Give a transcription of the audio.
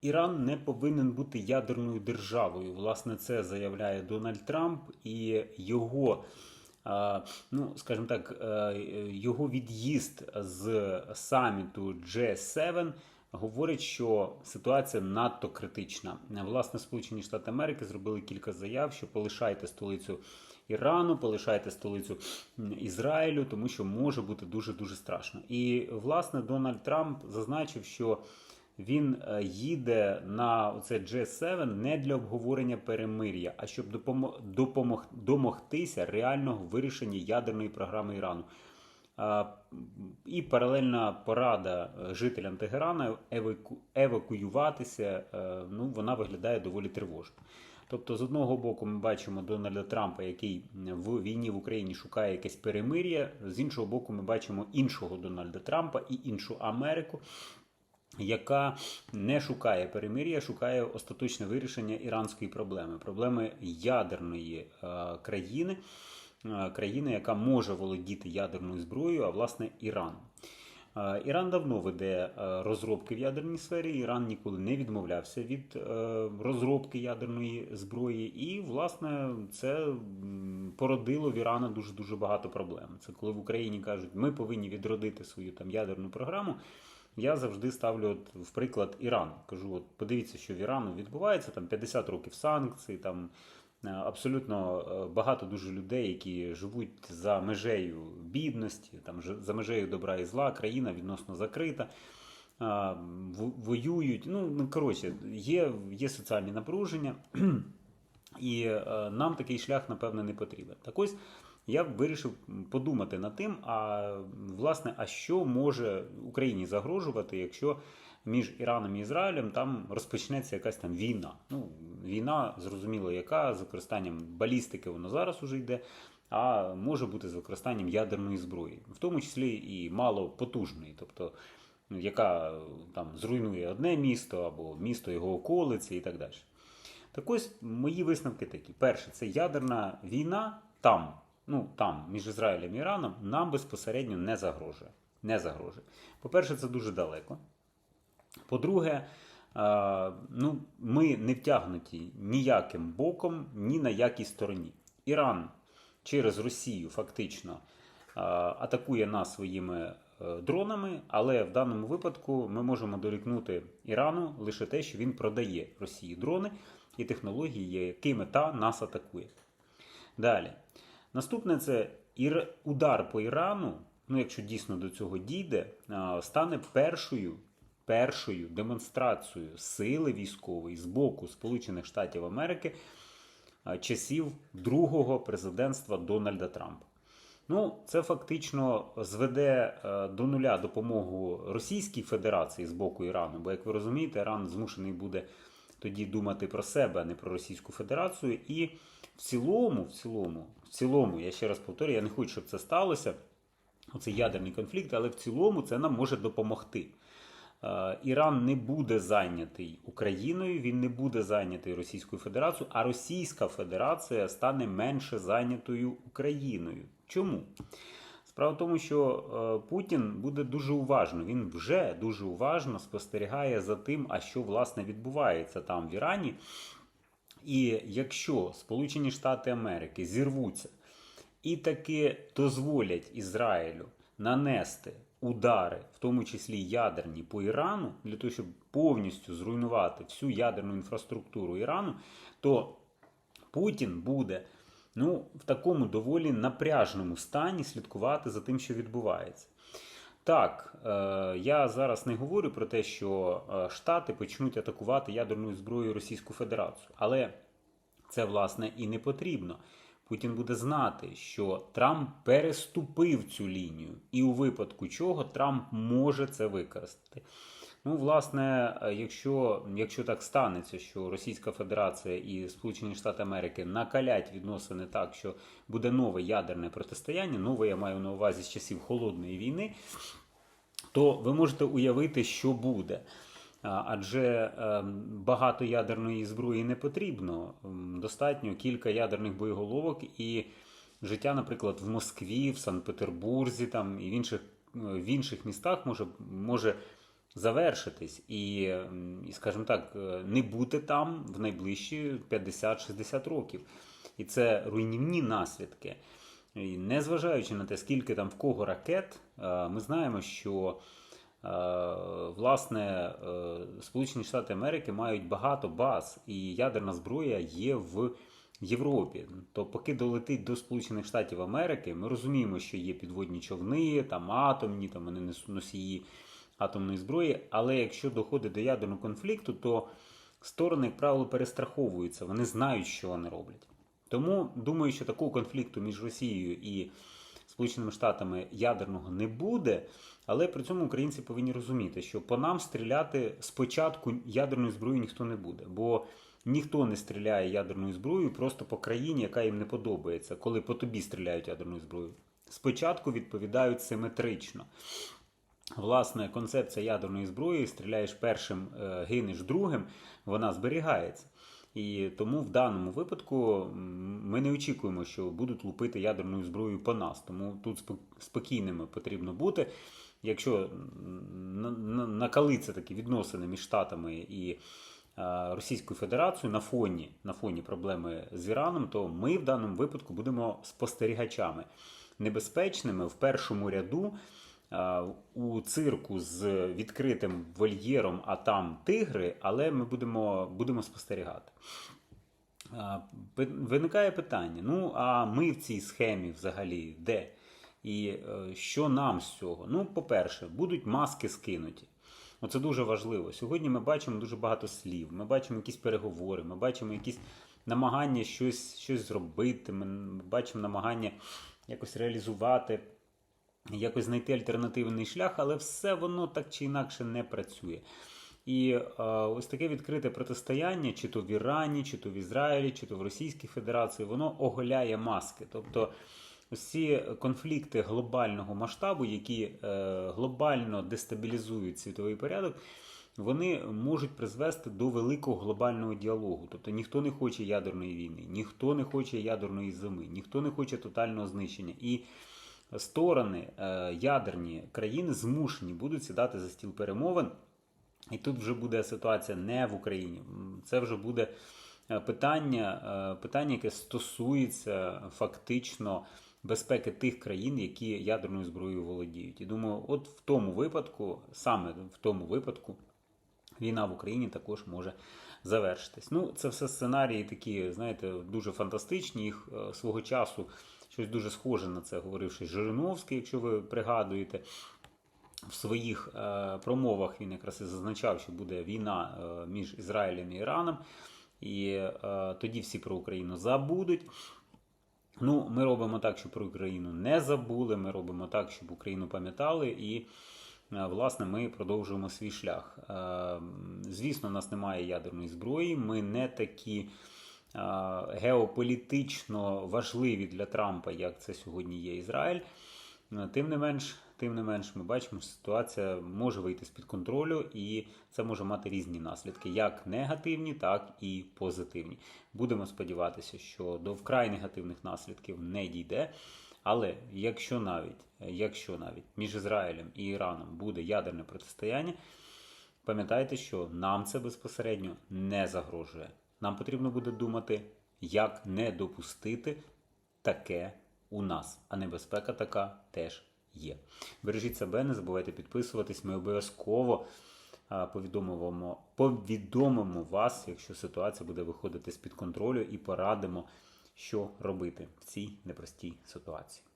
Іран не повинен бути ядерною державою. Власне, це заявляє Дональд Трамп і його, ну скажімо так, е, його від'їзд з саміту G7 говорить, що ситуація надто критична. Власне, Сполучені Штати Америки зробили кілька заяв, що полишайте столицю. Ірану, полишайте столицю Ізраїлю, тому що може бути дуже дуже страшно. І власне Дональд Трамп зазначив, що він е, їде на це G7 не для обговорення перемир'я, а щоб допомог, домогтися реального вирішення ядерної програми Ірану. І паралельна порада е, жителям Тегерана еваку, евакуюватися, е, ну вона виглядає доволі тривожно. Тобто, з одного боку, ми бачимо Дональда Трампа, який в війні в Україні шукає якесь перемир'я. З іншого боку, ми бачимо іншого Дональда Трампа і іншу Америку, яка не шукає перемир'я, шукає остаточне вирішення іранської проблеми, проблеми ядерної е, країни, е, країни, яка може володіти ядерною зброєю, а власне Іран. Е, Іран давно веде розробки в ядерній сфері. Іран ніколи не відмовлявся від розробки ядерної зброї, і, власне, це породило в Ірана дуже дуже багато проблем. Це коли в Україні кажуть, ми повинні відродити свою там ядерну програму. Я завжди ставлю от, в приклад Іран. Кажу, от подивіться, що в Ірану відбувається там 50 років санкцій, там е, абсолютно е, багато дуже людей, які живуть за межею бідності, там за межею добра і зла, країна відносно закрита. Воюють, ну, ну коротше, є є соціальні напруження, і е, нам такий шлях, напевне, не потрібен. Так ось я вирішив подумати над тим, а власне, а що може Україні загрожувати, якщо між Іраном і Ізраїлем там розпочнеться якась там війна. Ну, Війна, зрозуміло, яка з використанням балістики воно зараз уже йде, а може бути з використанням ядерної зброї, в тому числі і мало потужної, тобто яка там зруйнує одне місто або місто його околиці і так далі. Так ось мої висновки такі: перше, це ядерна війна там ну там між Ізраїлем і Іраном нам безпосередньо не загрожує. Не загрожує. По-перше, це дуже далеко. По-друге, ну, ми не втягнуті ніяким боком, ні на якій стороні. Іран через Росію фактично атакує нас своїми е, дронами, але в даному випадку ми можемо дорікнути Ірану лише те, що він продає Росії дрони і технології, якими та нас атакує. Далі. Наступне це удар по Ірану, ну якщо дійсно до цього дійде, стане першою першою демонстрацією сили військової з боку Сполучених Штатів Америки часів другого президентства Дональда Трампа. Ну, це фактично зведе до нуля допомогу Російській Федерації з боку Ірану, бо, як ви розумієте, Іран змушений буде тоді думати про себе, а не про Російську Федерацію. І в цілому, в цілому, в цілому, я ще раз повторюю, я не хочу, щоб це сталося. Оце ядерний конфлікт, але в цілому це нам може допомогти. Е, Іран не буде зайнятий Україною, він не буде зайнятий Російською Федерацією, а Російська Федерація стане менше зайнятою Україною. Чому? Справа в тому, що е, Путін буде дуже уважно, він вже дуже уважно спостерігає за тим, а що власне відбувається там в Ірані. І якщо Сполучені Штати Америки зірвуться і таки дозволять Ізраїлю нанести удари, в тому числі ядерні по Ірану, для того, щоб повністю зруйнувати всю ядерну інфраструктуру Ірану, то Путін буде ну, в такому доволі напряжному стані слідкувати за тим, що відбувається. Так, е, я зараз не говорю про те, що е, Штати почнуть атакувати ядерною зброєю Російську Федерацію, але це власне і не потрібно. Путін буде знати, що Трамп переступив цю лінію, і у випадку чого Трамп може це використати. Ну, власне, е, якщо якщо так станеться, що Російська Федерація і Сполучені Штати Америки накалять відносини так, що буде нове ядерне протистояння, нове я маю на увазі з часів холодної війни, то ви можете уявити, що буде. Адже ем, багато ядерної зброї не потрібно. Достатньо кілька ядерних боєголовок і життя, наприклад, в Москві, в Санкт-Петербурзі там і в інших в інших містах може може завершитись і, і, скажімо так, е, не бути там в найближчі 50-60 років. І це руйнівні наслідки. І незважаючи на те, скільки там в кого ракет, е, ми знаємо, що е, власне Сполучені Штати Америки мають багато баз, і ядерна зброя є в Європі. То поки долетить до Сполучених Штатів Америки, ми розуміємо, що є підводні човни, там атомні, там вони носії атомної зброї. Але якщо доходить до ядерного конфлікту, то сторони, як правило, перестраховуються, вони знають, що вони роблять. Тому думаю, що такого конфлікту між Росією і Сполученими Штатами ядерного не буде. Але при цьому українці повинні розуміти, що по нам стріляти спочатку ядерною зброєю ніхто не буде, бо ніхто не стріляє ядерною зброєю просто по країні, яка їм не подобається, коли по тобі стріляють ядерною зброєю. Спочатку відповідають симетрично. Власне, концепція ядерної зброї стріляєш першим, е, гинеш другим, вона зберігається. І тому в даному випадку ми не очікуємо, що будуть лупити ядерною зброєю по нас. Тому тут спокійними потрібно бути. Якщо накалиться такі відносини між Штатами і е, Російською Федерацією на фоні, на фоні проблеми з Іраном, то ми в даному випадку будемо спостерігачами небезпечними в першому ряду у цирку з відкритим вольєром, а там тигри, але ми будемо, будемо спостерігати. Виникає питання: ну, а ми в цій схемі взагалі де? І е, що нам з цього? Ну, по-перше, будуть маски скинуті. Оце дуже важливо. Сьогодні ми бачимо дуже багато слів, ми бачимо якісь переговори, ми бачимо якісь намагання щось, щось зробити, ми бачимо намагання якось реалізувати, якось знайти альтернативний шлях, але все воно так чи інакше не працює. І е, ось таке відкрите протистояння, чи то в Ірані, чи то в Ізраїлі, чи то в Російській Федерації, воно оголяє маски. Тобто ці конфлікти глобального масштабу, які е, глобально дестабілізують світовий порядок, вони можуть призвести до великого глобального діалогу. Тобто ніхто не хоче ядерної війни, ніхто не хоче ядерної зими, ніхто не хоче тотального знищення. І сторони е, ядерні країни змушені будуть сідати за стіл перемовин. І тут вже буде ситуація не в Україні. Це вже буде е, питання, е, питання, яке стосується фактично безпеки тих країн, які ядерною зброєю володіють. І думаю, от в тому випадку, саме в тому випадку, війна в Україні також може завершитись. Ну, це все сценарії такі, знаєте, дуже фантастичні. Їх свого часу щось дуже схоже на це говорив ще Жириновський, якщо ви пригадуєте. В своїх е, промовах він якраз і зазначав, що буде війна е, між Ізраїлем і Іраном, і е, тоді всі про Україну забудуть. Ну, ми робимо так, щоб про Україну не забули. Ми робимо так, щоб Україну пам'ятали, і власне ми продовжуємо свій шлях. Звісно, у нас немає ядерної зброї. Ми не такі геополітично важливі для Трампа, як це сьогодні є Ізраїль. Е, Тим не менш, тим не менш, ми бачимо, що ситуація може вийти з-під контролю, і це може мати різні наслідки, як негативні, так і позитивні. Будемо сподіватися, що до вкрай негативних наслідків не дійде. Але якщо навіть, якщо навіть між Ізраїлем і Іраном буде ядерне протистояння, пам'ятайте, що нам це безпосередньо не загрожує. Нам потрібно буде думати, як не допустити таке у нас. А небезпека така теж є. Бережіть себе, не забувайте підписуватись. Ми обов'язково повідомимо, повідомимо вас, якщо ситуація буде виходити з-під контролю, і порадимо, що робити в цій непростій ситуації.